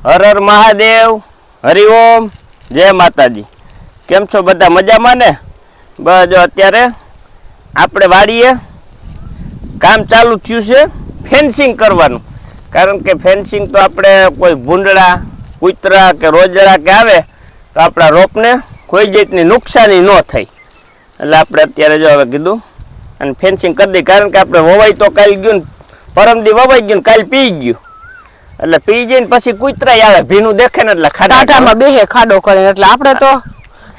હર હર મહાદેવ હરિઓમ જય માતાજી. કેમ છો બધા મજામાં ને? બસ અત્યારે આપણે વાડીએ કામ ચાલુ થયું છે ફેન્સિંગ કરવાનું. કારણ કે ફેન્સિંગ તો આપણે કોઈ ભૂંડળા, કૂતરા કે રોજડા કે આવે તો આપણા રોપને કોઈ જાતની નુકસાની ન થઈ. એટલે આપણે અત્યારે જો હવે કીધું અને ફેન્સિંગ કરી દઈએ. કારણ કે આપણે વવાઈ તો કાલ ગયું ને પરમદી વવાઈ ગયું ને કાલ પી ગયું. એટલે પી જઈને પછી કૂતરાય આવે ભીનું દેખે ને એટલે ખાડા ટાટામાં બેહે ખાડો કરીને એટલે આપણે તો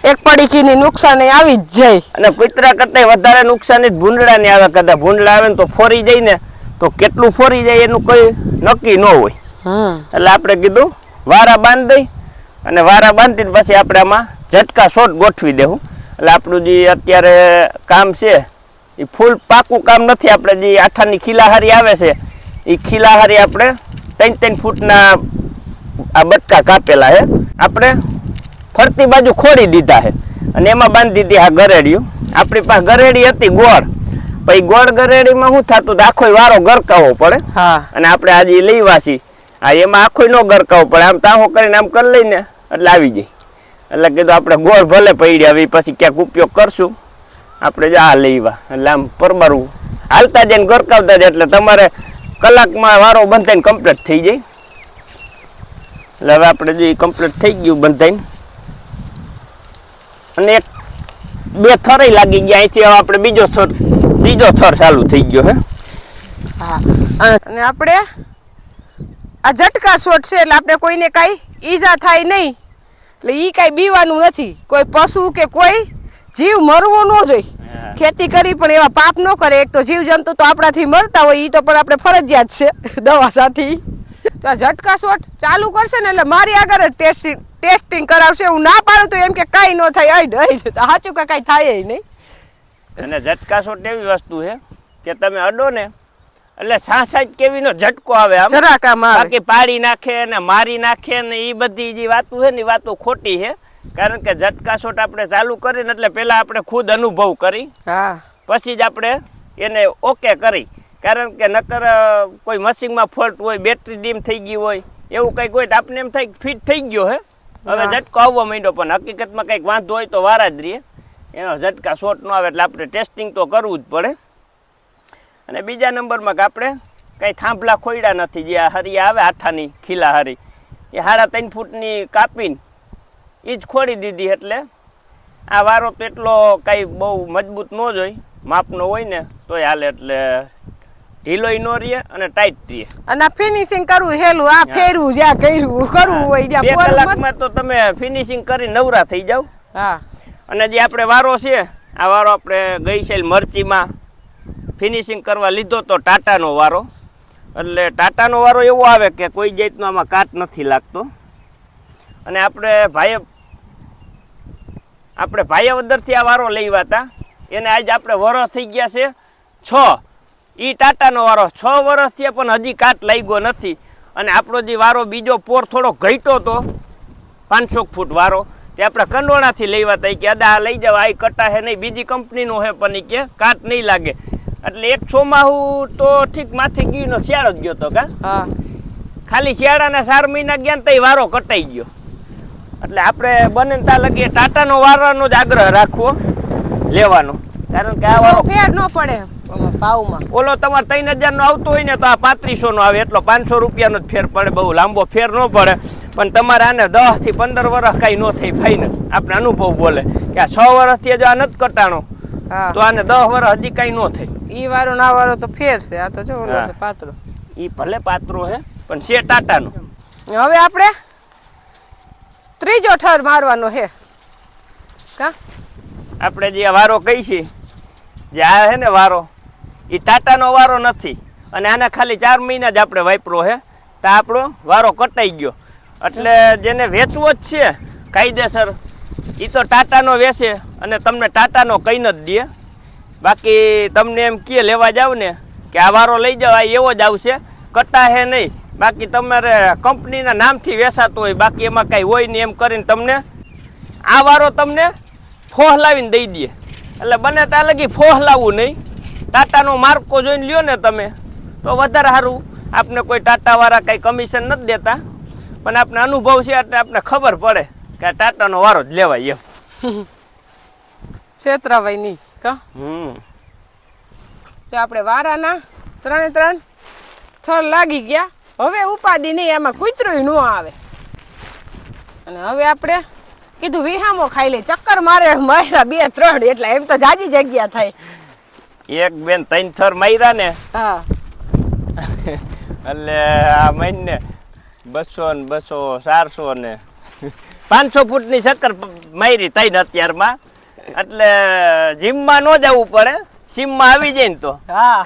એક પડીકીની નુકસાની આવી જ જાય. અને કૂતરા કરતા વધારે નુકસાની જ ભૂંડળાની આવે કદાચ ભૂંડળા આવે ને તો ફોરી જાય ને તો કેટલું ફોરી જાય એનું કોઈ નક્કી ન હોય. એટલે આપણે કીધું વારા બાંધી દઈ અને વારા બાંધીને પછી આપણે આમાં ઝટકા શોટ ગોઠવી દેવું. એટલે આપણું જે અત્યારે કામ છે એ ફૂલ પાકું કામ નથી. આપણે જે આઠાની ખીલાહારી આવે છે એ ખીલાહારી આપણે ત્રણ ત્રણ ફૂટના આ બટકા કાપેલા છે આપણે ફરતી બાજુ ખોડી દીધા છે અને એમાં બાંધી દીધી આ ગરેડિયું. આપણી પાસે ગરેડી હતી ગોળ. પછી ગોળ ગરેડીમાં શું થતું? તો આખો વારો ગરકાવો પડે. હા. અને આપણે આજે ઈ લઈ વાસી. હા એમાં આખો ન ગરકાવો પડે. આમ તાહો કરીને આમ કરી લઈને એટલે આવી જાય એટલે કીધું આપણે ગોળ ભલે પડ્યા આવી પછી ક્યાંક ઉપયોગ કરશું. આપણે જ આ લેવા એટલે આમ પરબારું હાલતા જઈને ગરકાવતા જાય. એટલે તમારે કલાકમાં વારો બંધાઈને કમ્પ્લીટ થઈ જાય. એટલે હવે આપણે જે કમ્પ્લીટ થઈ ગયું બંધાઈને. અને એક, બે થરય લાગી ગયા. અહીંથી હવે આપણે બીજો થર બીજો થર ચાલુ થઈ ગયો હે. અને આપણે આ ઝટકા શોટ છે, એટલે આપણે કોઈને કાંઈ ઈજા થાય નહીં. એટલે એ કાંઈ બીવાનું નથી. કોઈ પશુ કે કોઈ જીવ મરવો ન જોઈ હા. ખેતી કરી પણ એવા પાપ ન કરે. એક તો જીવ જંતુ તો આપણાથી મરતા હોય એ તો પણ આપણે ફરજિયાત છે. દવા સાથે. તો આ ઝટકા શોટ ચાલુ કરશે ને એટલે મારી આગળ જ ટેસ્ટિંગ ટેસ્ટિંગ કરાવશે. હું ના પાડું તો એમ કે કાંઈ ન થાય. અઈડ તો સાચું કે કાંઈ થાય નહીં. અને ઝટકા શોટ એવી વસ્તુ છે કે તમે અડો ને એટલે સાસાજ કેવીનો ઝટકો આવે આમ. જરાક આમ બાકી પાડી નાખે ને મારી નાખે ને એ બધી જે વાતો છે ને એ વાતો ખોટી છે. કારણ કે ઝટકા શોટ આપણે ચાલુ કરીને એટલે પહેલા આપણે ખુદ અનુભવ કરી. હા. પછી જ આપણે એને ઓકે કરી. કારણ કે નકર કોઈ મશીનમાં ફોલ્ટ હોય બેટરી ડીમ થઈ ગઈ હોય એવું કંઈક હોય તો આપણે એમ થાય ફિટ થઈ ગયો હે. હવે. ઝટકો આવવા માંડ્યો પણ હકીકતમાં કંઈક વાંધો હોય તો વારા જ રહીએ. એનો ઝટકા શોટ ન આવે એટલે આપણે ટેસ્ટિંગ તો કરવું જ પડે. અને બીજા નંબરમાં કે આપણે કંઈ થાંભલા ખોયડા નથી જે હરી હરિયા આવે આઠાની ખીલા હરી. એ સાડા ત્રણ ફૂટની કાપીને એ જ ખોડી દીધી એટલે આ વારો તો એટલો કાંઈ બહુ મજબૂત ન હોય. માપનો હોય ને તોય હાલે એટલે ઢીલોય ન રહે અને ટાઈટ રહે. અને આ ફિનિશિંગ કરવું હેલું આ ફેરવું જ્યાં કર્યું કરવું હોય ત્યાં બે કલાકમાં તો તમે ફિનિશિંગ કરી નવરા થઈ જાવ હા. અને જે આપણે વારો છે આ વારો આપણે ગઈ છે મરચીમાં ફિનિશિંગ કરવા લીધો તો ટાટાનો વારો. એટલે ટાટાનો વારો એવો આવે કે કોઈ જાતનો આમાં કાટ નથી લાગતો. અને આપણે ભાઈ આપણે ભાયાવદરથી આ વારો લેવા હતા. એને આજે આપણે વરસ થઈ ગયા છે. છ. એ ટાટાનો વારો. છ વરસથી થયા પણ હજી કાટ લાગ્યો નથી. અને આપણો જે વારો બીજો પોર થોડો ઘટ્યો હતો પાંચસો ફૂટ વારો. તે આપણે કંડોળાથી લેવા હતા. કે અદા આ લઈ જાવ આ કટા હે નહીં. બીજી કંપનીનો હે પણ કે કાટ નહીં લાગે. એટલે એક ચોમાહું તો ઠીક માથે ગયું નો શિયાળો જ ગયો તો કા? હા. ખાલી શિયાળાના ચાર મહિના ગયા ને તઈ વારો કટાઈ ગયો. એટલે આપણે બને ત્યાં લગીએ. ટાટાનો વારવાનો જ આગ્રહ રાખવો લેવાનો. કારણ કે આ વાળો ફેર ન પડે ભાવમાં. ઓલો તમારે ત્રણ હજાર નો આવતો હોય ને તો આ પાંત્રીસો નો આવે. એટલો પાંચસો રૂપિયાનો જ ફેર પડે બહુ લાંબો ફેર ન પડે. પણ તમારે આને દસથી પંદર વર્ષ કઈ ન થઈ ફાઈનલ આપણે અનુભવ બોલે કે આ છ વર્ષથી જો આ નથી કટાણો. તો આને દસ વર્ષ હજી કઈ ન થઈ ઈ વારો ના વારો તો ફેર છે. આ તો જો ઓલો. છે પાતળો. એ ભલે પાત્રો હે પણ છે ટાટાનો. હવે આપણે ત્રીજો ઠર મારવાનો હે. કા? આપણે જે વારો કહી છે, જે આ હે ને વારો એ ટાટાનો વારો નથી. અને આના ખાલી ચાર મહિના જ આપણે વાપરો હે, તો આપણો વારો કટાઈ ગયો. એટલે જેને વેચવો જ છે, કાયદેસર એ તો ટાટાનો વેચે અને તમને ટાટાનો કંઈ ન જ દે. બાકી તમને એમ કે લેવા જાવ ને, કે આ વારો લઈ જાવ, આ એવો જ આવશે, કટા હે નહીં. બાકી તમારે કંપનીના નામથી વેસાતું હોય બાકી એમાં કાંઈ હોય નહીં એમ કરીને તમને આ વારો તમને ફોહ લાવીને દઈ દે. એટલે બને ત્યાં લગી ફોહ લાવવું નહીં. ટાટાનો માર્કો જોઈને લ્યો ને તમે તો વધારે સારું. આપને કોઈ ટાટાવાળા કાંઈ કમિશન નથી દેતા પણ આપણે અનુભવ છે એટલે આપણે ખબર પડે કે આ ટાટાનો વારો જ લેવાય એમ. છેતરાભાઈ નહીં કા? હમ. આપણે વારાના ત્રણે ત્રણ થર લાગી ગયા હવે ઉપાદી નહીં એમાં કૂતરું ન આવે. અને હવે આપણે કીધું વિહામો ખાઈ લે ચક્કર મારે માર્યા બે ત્રણ એટલે એમ તો જાજી જગ્યા થાય. એક બેન ત્રણ થર માર્યા ને. હા. એટલે આ મહિને બસો ને બસો ચારસો ને પાંચસો ફૂટની ચક્કર મારી તઈને અત્યારમાં. એટલે જીમમાં ન જવું પડે. સીમમાં આવી જાય ને તો.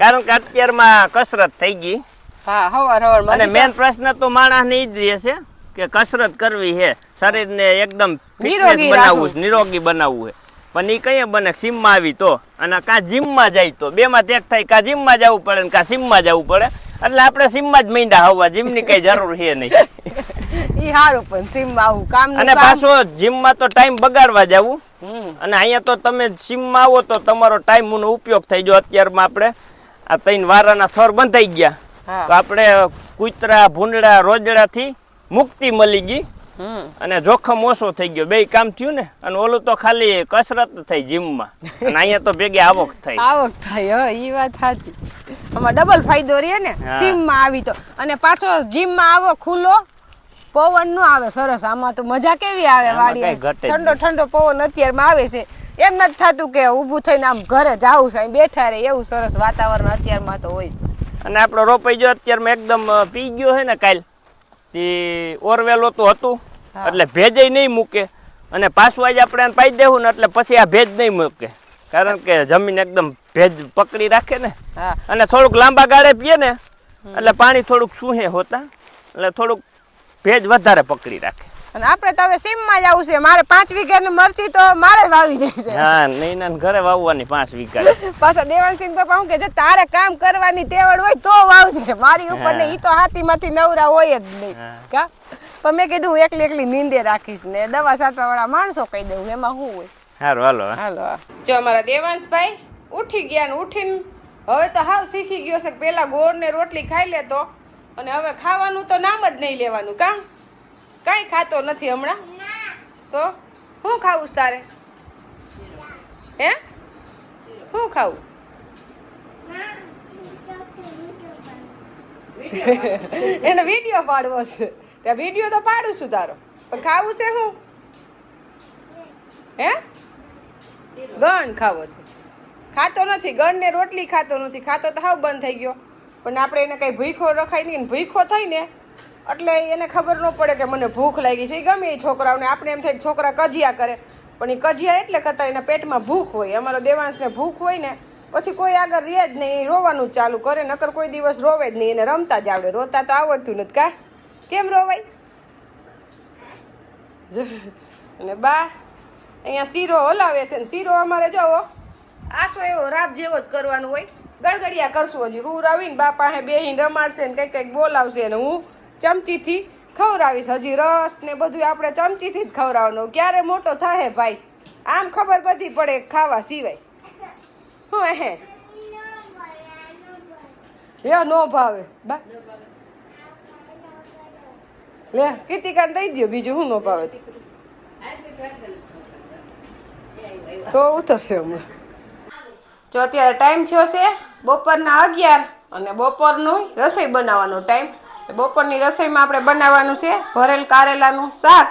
કારણ કે અત્યારમાં કસરત થઈ ગઈ. હા હવાર હવાર અને મેન પ્રશ્ન તો માણસને ઈ જ રહે છે કે કસરત કરવી છે. શરીરને એકદમ ફિટનેસ બનાવવું છે નિરોગી બનાવવું છે. પણ એ કઈ બને સીમમાં આવી તો. અને કા જીમમાં જાય તો? બેમાં તેક થાય કા જીમમાં જવું પડે ને કા સીમમાં જવું પડે? એટલે આપણે સીમમાં જ મીંડા હોવા જીમની કઈ જરૂર છે નહીં. ઈ હારું પણ સીમમાં આવું કામ અને પાછો જીમમાં તો ટાઈમ બગાડવા જવું. અને અહીંયા તો તમે સીમમાં આવો તો તમારો ટાઈમ નો ઉપયોગ થઈ જો અત્યારમાં આપણે આ ત્રણ વારાના થર બંધાઈ ગયા. તો આપણે કૂતરા ભૂંડડા રોજડાથી મુક્તિ મળી ગઈ અને જોખમ ઓછો થઈ ગયો. બે કામ થયું ને અને ઓલું તો ખાલી કસરત થઈ જીમમાં. અને અહીંયા તો ભેગી આવક થઈ. આવક થાય હા ઈ વાત સાચી. આમાં ડબલ ફાયદો રહે ને જીમમાં આવી તો. અને પાછો જીમમાં આવો ખુલ્લો પવન નો આવે સરસ. આમાં તો મજા કેવી આવે જ ઠંડો ઠંડો પવન અત્યારમાં આવે છે. એમ નથી થતું કે ઊભું થઈને આમ ઘરે જાવું છે બેઠા રહે એવું સરસ વાતાવરણ અત્યારમાં તો હોય. અને આપણો રોપાઈ ગયો અત્યારમાં એકદમ પી ગયો છે ને કાલ. તે ઓરવેલો તો હતું. એટલે ભેજય નહીં મૂકે. અને પાછું આજે આપણે પાઈ દેવું ને એટલે પછી આ ભેજ નહીં મૂકે. કારણ કે જમીન એકદમ ભેજ પકડી રાખે ને. અને થોડુંક લાંબા ગાળે પીએ ને એટલે પાણી થોડુંક સૂહે હોતા. એટલે થોડુંક ભેજ વધારે પકડી રાખે. અને આપણે તો હવે સીમમાં જ આવું છે. મારે પાંચ વીઘાની મરચી તો મારે જ વાવી દે છે. હા નહીં ના ઘરે વાવવાની પાંચ વીઘા પાછા દેવાનસિંહ પપ્પા હું કે જો તારે કામ કરવાની તેવડ હોય તો વાવજે. મારી ઉપર ને ઈ તો હાથીમાંથી નવરા હોય જ નહીં. કા? પણ મેં કીધું હું એકલી એકલી નીંદે રાખીશ ને દવા સાટવા વાળા માણસો કહી દઉં એમાં શું હોય? સારું હાલો હાલો જો અમારા દેવાંશભાઈ ઉઠી ગયા ને ઉઠીને હવે તો હાવ શીખી ગયો છે ગોળ ને રોટલી ખાઈ લેતો. અને હવે ખાવાનું તો નામ જ નહીં લેવાનું કાં? કાંઈ ખાતો નથી હમણાં? તો શું ખાવું તારે? હે? શું ખાવું એને વીડિયો પાડવો છે. ત્યાં વીડિયો તો પાડું છું તારો. પણ ખાવું છે શું હે? ગણ ખાવો છે. ખાતો નથી. ગણ ને રોટલી ખાતો નથી. ખાતો તો હાવ બંધ થઈ ગયો. પણ આપણે એને કઈ ભૂખો રખાય નહીં ભૂખો થઈ ને એટલે એને ખબર ન પડે કે મને ભૂખ લાગી છે. એ ગમે એ છોકરાઓને, આપણે એમ થાય છોકરા કજિયા કરે, પણ એ કજિયા એટલે કરતા એના પેટમાં ભૂખ હોય. અમારો દેવાંશને ભૂખ હોય ને, પછી કોઈ આગળ રહે જ નહીં એ રોવાનું ચાલુ કરે, નકર કોઈ દિવસ રોવે જ નહીં, એને રમતા જ આવડે. રોતા તો આવડતું નથી કા? કેમ રોવાય? અને બા, અહીંયા શીરો હલાવે છે ને, શીરો અમારે જોવો. આસો એવો રાબ જેવો જ કરવાનું હોય. ગળગડિયા કરશું હજી. હું રવીને બાપા પાસે બેહીને રમાડશે ને કંઈક કંઈક બોલાવશે ને હું ચમચીથી ખવડાવીશ. હજી રસ ને બધું આપણે ચમચીથી જ ખવડાવવાનું. ક્યારે મોટો થાય ભાઈ? આમ ખબર બધી પડે ખાવા સિવાય. હું હે? લ્યો, નો ભાવે. બા. લે, કીર્તિકાને દઈ દ્યો બીજું શું નો ભાવે? તો ઉતરશે હમણાં. જો અત્યારે ટાઈમ થયો છે, બપોરના અગિયાર અને બપોરનો રસોઈ બનાવવાનો ટાઈમ બપોરની રસોઈમાં આપણે બનાવવાનું છે ભરેલ કારેલાનું શાક.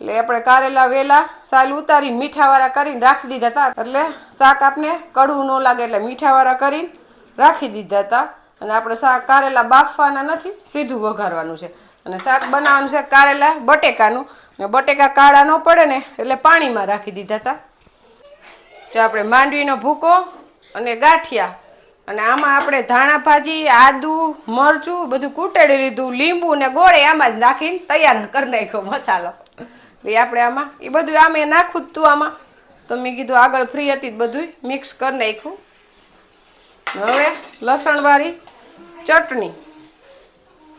એટલે આપણે કારેલા વેલા સાલ ઉતારીને મીઠાવાળા કરીને રાખી દીધા હતા. એટલે શાક આપને કડવું ન લાગે એટલે મીઠાવાળા કરીને રાખી દીધા હતા. અને આપણે શાક કારેલા બાફવાના નથી, સીધું વઘારવાનું છે. અને શાક બનાવવાનું છે કારેલા બટેકાનું. ને બટેકા કાળા ન પડે ને એટલે પાણીમાં રાખી દીધા હતા. જો આપણે માંડવીનો ભૂકો અને ગાંઠિયા અને આમાં આપણે ધાણા ભાજી, આદુ, મરચું બધું કૂટેડી લીધું, લીંબુ ને ગોળે આમાં જ નાખીને તૈયાર કરી નાખ્યો મસાલો. એટલે આપણે આમાં, એ બધું આમે નાખું જ તું આમાં. તો મેં કીધું આગળ ફ્રી હતી બધું મિક્સ કરી નાખ્યું. હવે લસણવાળી ચટણી.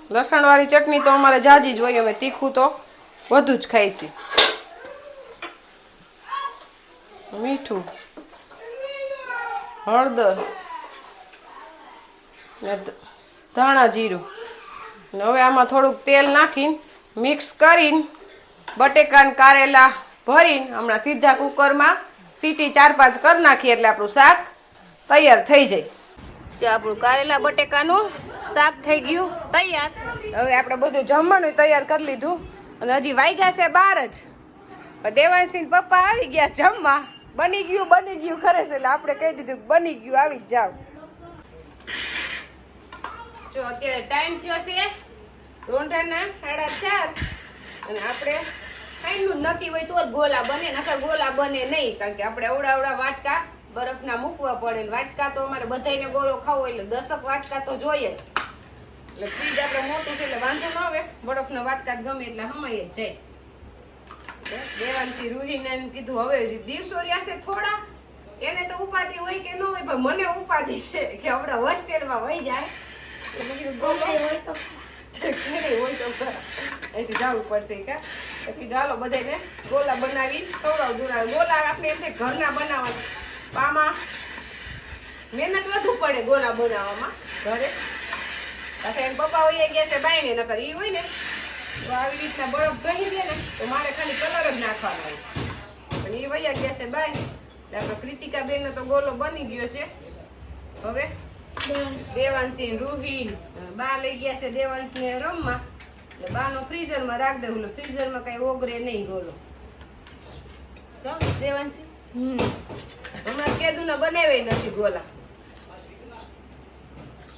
લસણવાળી ચટણી તો અમારે જાજી જ હોય, અમે તીખું તો વધુ જ ખાઈશી. મીઠું, હળદર. ને ધાણા જીરું. ને હવે આમાં થોડુંક તેલ નાખીને મિક્સ કરીને બટેકાન કારેલા ભરીને હમણાં સીધા કુકરમાં સીટી ચાર પાંચ કરી નાખીએ એટલે આપણું શાક તૈયાર થઈ જાય. જો આપણું કારેલા બટેકાનું શાક થઈ ગયું તૈયાર. હવે આપણે બધું જમવાનું તૈયાર કરી લીધું અને હજી વાગ્યા છે બાર જ. દેવાંશી પપ્પા આવી ગયા જમવા. બની ગયું બની ગયું ખરે છે. એટલે આપણે કહી દીધું બની ગયું આવી જ જાવ. જો અત્યારે ટાઈમ થયો છે. રોંઢાના સાડા ચાર. અને આપણે ખાઈનું નક્કી હોય તો જ ગોલા બને, નકર ગોલા બને નહીં. કારણ કે આપણે અવડા અવડા વાટકા બરફના મૂકવા પડે વાટકા તો અમારે બધાને ગોળો ખાવો એટલે દસક વાટકા તો જોઈએ. એટલે ફ્રીજ આપણે મોટું છે એટલે વાંધો ન આવે. બરફના વાટકા ગમે એટલે હમાઈ જ જાય. દેવાનથી રૂહીને એમ કીધું, હવે દિવસો રહ્યા છે થોડા. એને તો ઉપાધિ હોય કે ન હોય, પણ મને ઉપાધિ છે કે આપણા હોસ્ટેલમાં વહી જાય. હોય તો ઘરે હોય તો. અહીંથી જવું પડશે કે કીધું બધાને ગોલા બનાવી ખવડાવ દુરાવ ગોલા આપણે એમ ઘરના બનાવવાના આમાં મહેનત વધુ પડે ગોલા બનાવવામાં ઘરે પાછા એમ પપ્પા હોય ગયા છે બાઈને નકર ઈ હોય ને તો આવી રીતના બરફ ગહી દે ને તો મારે ખાલી કલર જ નાખવાનો હોય પણ એ વૈયા ગયા છે બાય એટલે આપણે કૃતિકા બેન તો ગોલો બની ગયો છે હવે દેવાંશી રૂહી બા લઈ ગયા છે દેવાંશ ને રમવા. એટલે બાનો ફ્રીઝરમાં રાખ દે ઓલો ફ્રીઝરમાં કઈ ઓગરે નહીં ગોલો. દેવાંશી? હમણાં કેદું ને બનાવે નથી ગોલા.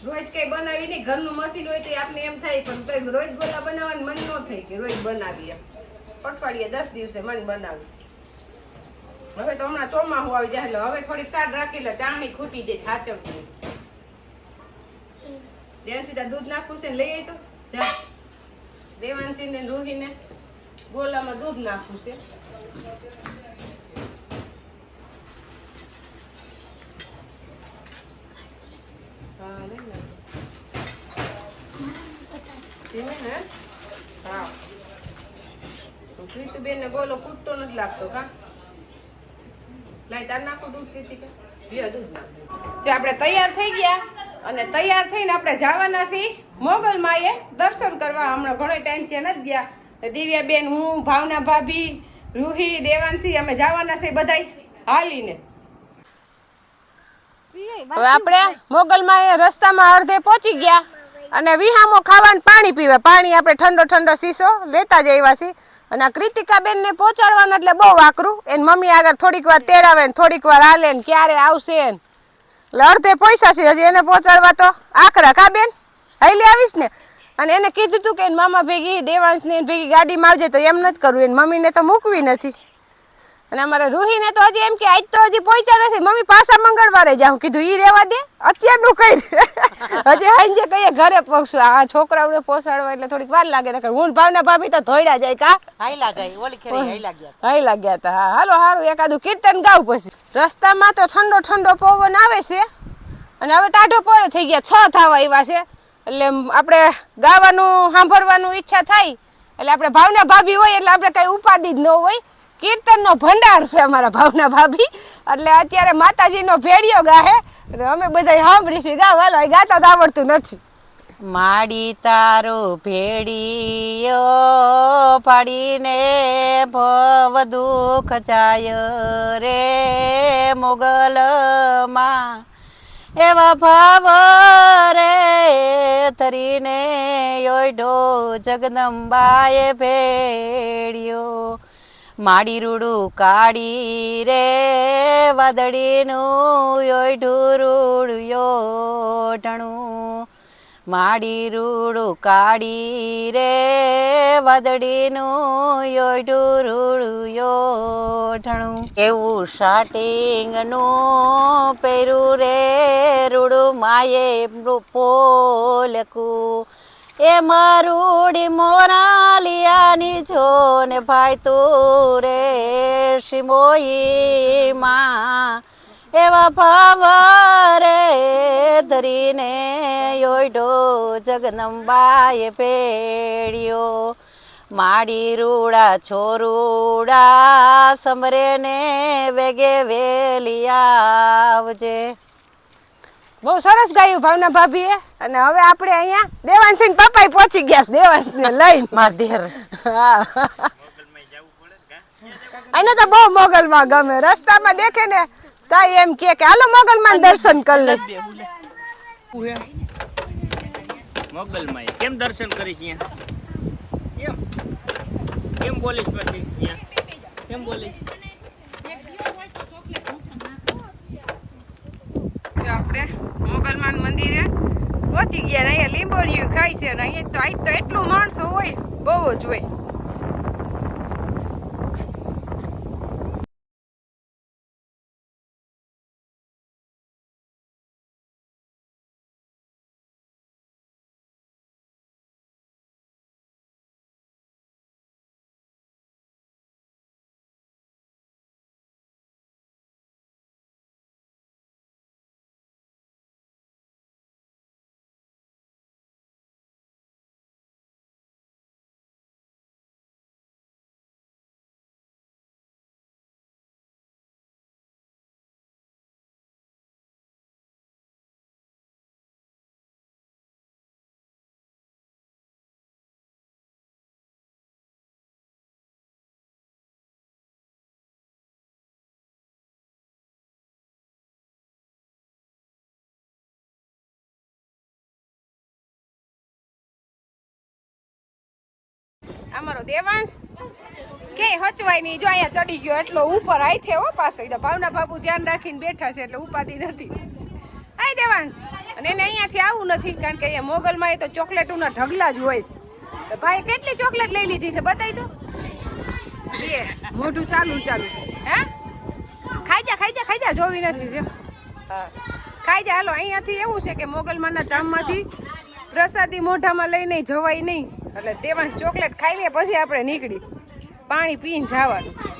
રોજ કઈ બનાવી નહીં, ઘરનું મશીન હોય તો આપણે એમ થાય પણ રોજ ગોલા બનાવવાનું મન ન થાય કે રોજ બનાવીએ. અઠવાડિયે દસ દિવસે મન બનાવી. હવે તો હમણાં ચોમાસું આવી જાય હવે થોડીક સાડ રાખી લે ચાણી ખૂટી જાય થાચવતી દેવાંશી તાર દૂધ નાખવું છે ને લઈ આવી તો જા. દેવાંશી ને રૂહી ને ગોલામાં દૂધ નાખવું છે. હા, લઈ લે. બોલો, કૂટતો નથી લાગતો, કા? લાય, તાર નાખો દૂધ કીધી લ્યો દૂધ નાખ. જો, આપણે તૈયાર થઈ ગયા. અને તૈયાર થઈને આપણે જવાના છીએ. મોગલ માએ દર્શન કરવા. હમણાં ઘણો ટાઈમ છે, નથી ગયા. દિવ્યાબેન, હું, ભાવના ભાભી, રૂહી, દેવાંશી, અમે જવાના છીએ બધાય હાલીને. હવે આપણે મોગલ માએ રસ્તામાં અડધે પહોંચી ગયા અને વિહામો ખાવાનું પાણી પીવે. પાણી આપણે ઠંડો ઠંડો શીશો લેતા જ આવ્યા છીએ. અને આ કૃતિકાબેન ને પહોંચાડવાનું એટલે બહુ આકરું એની મમ્મી આગળ થોડીક વાર તેડાવે થોડીક વાર હાલે ને ક્યારે આવશે ને એટલે અડધે પૈસા છે હજી એને પહોંચાડવા તો આકરા. કા બેન? હાઈલી આવીશ ને? અને એને કીધું તું કે મામા ભેગી દેવાંશ ને ભેગી ગાડીમાં આવજે તો એમ નથી કરવું એની મમ્મીને તો મૂકવી નથી. અને અમારે રૂહીને તો હજી એમ કે આજ તો હજી પહોંચ્યા નથી. મમ્મી પાછા મંગળવારે જાઉં કીધું ઈ રેવા દે. અત્યારનું કઈ હજી હાંજે કહીએ ઘરે પહોંચશું આ છોકરાઓને પહોંચાડવા એટલે થોડીક વાર લાગે. ને હું ભાવના ભાભી તો ધોઈડા જાય કા? હાઈલા જાય ઓલી ખેરી હાઈલા ગયા હાઈલા ગયા તા હા હાલો હારું એકાદું કીર્તન ગાવ પછી. રસ્તામાં તો ઠંડો ઠંડો પવન આવે છે. અને હવે ટાઢો પડે થઈ ગયા. છ થવા આવ્યા છે. એટલે આપણે ગાવાનું સાંભળવાનું ઈચ્છા થાય. એટલે આપણે ભાવના ભાભી હોય એટલે આપણે કઈ ઉપાધિ જ ન હોય. કીર્તનનો ભંડાર છે અમારા ભાવના ભાભી. એટલે અત્યારે માતાજીનો ભેડિયો ગાહે. અને અમે બધા છીએ ગાવ હાલો એ ગાતા તો આવડતું નથી. માડી તારો ભેડિયો પાડીને ભવ દુઃખ જાય રે મોગલમાં. એવા ભાવ રે તરીને યોડો જગદંબાએ ભેડિયો માડી રૂડું કાઢી રે ಯೋಟಣು. ಮಾಡಿರುಡು રૂડું યોઢણું માડી રૂડું ಎವು રે વાદળીનું યોઢું રૂડું યોઢણું એવું એ મારુડી મોરાલિયાની જો ને ભાઈ તું રે શિમોઈ એવા ભાવ રે ધરીને યોડો જગદંબાએ પેડ્યો માડી રૂડા, છોરૂડા સમરે ને વેગે વેલી આવજે. બહુ સરસ ગાયું ભાવના ભાભીએ. અને હવે આપણે અહીંયા દેવાંશી પપ્પા પહોંચી ગયા છે દેવાંશને લઈને. માર દેર અને તો બહુ મોગલમાં ગમે. રસ્તામાં દેખે ને તાઈ એમ કે કે હાલો મોગલમાં દર્શન કરી લે. મોગલમાં કેમ દર્શન કરીશ અહીંયા? કેમ? કેમ બોલીશ પછી અહીંયા? કેમ બોલીશ? જો આપણે મોગલમાન મંદિરે પહોંચી ગયા ને અહીંયા લીંબોળિયું ખાય છે અને અહીંયા તો આજ તો એટલું માણસો હોય, બહુ જ હોય. અમારો દેવાંશ. કે હચવાય નહીં જો અહીંયા ચડી ગયો એટલો ઉપર આઈ થયો પાસે તો ભાવના બાપુ ધ્યાન રાખીને બેઠા છે એટલે ઉપાધિ નથી. આય દેવાંશ. અને એને અહીંયાથી આવું નથી, કારણ કે અહીંયા મોગલમાં એ તો ચોકલેટોના ઢગલા જ હોય. તો ભાઈ કેટલી ચોકલેટ લઈ લીધી છે બતાવી તો બે. મોઢું ચાલુ ચાલુ છે. હે? ખાઈ જા ખાઈ જા ખાઈ જા જોવી નથી હા. ખાઈ જા હાલો, અહીંયાથી એવું છે કે મોગલમાંના ધામમાંથી પ્રસાદી મોઢામાં લઈને જવાય નહીં. એટલે તેમાં ચોકલેટ ખાઈ લે પછી આપણે નીકળી. પાણી પીને જવાનું.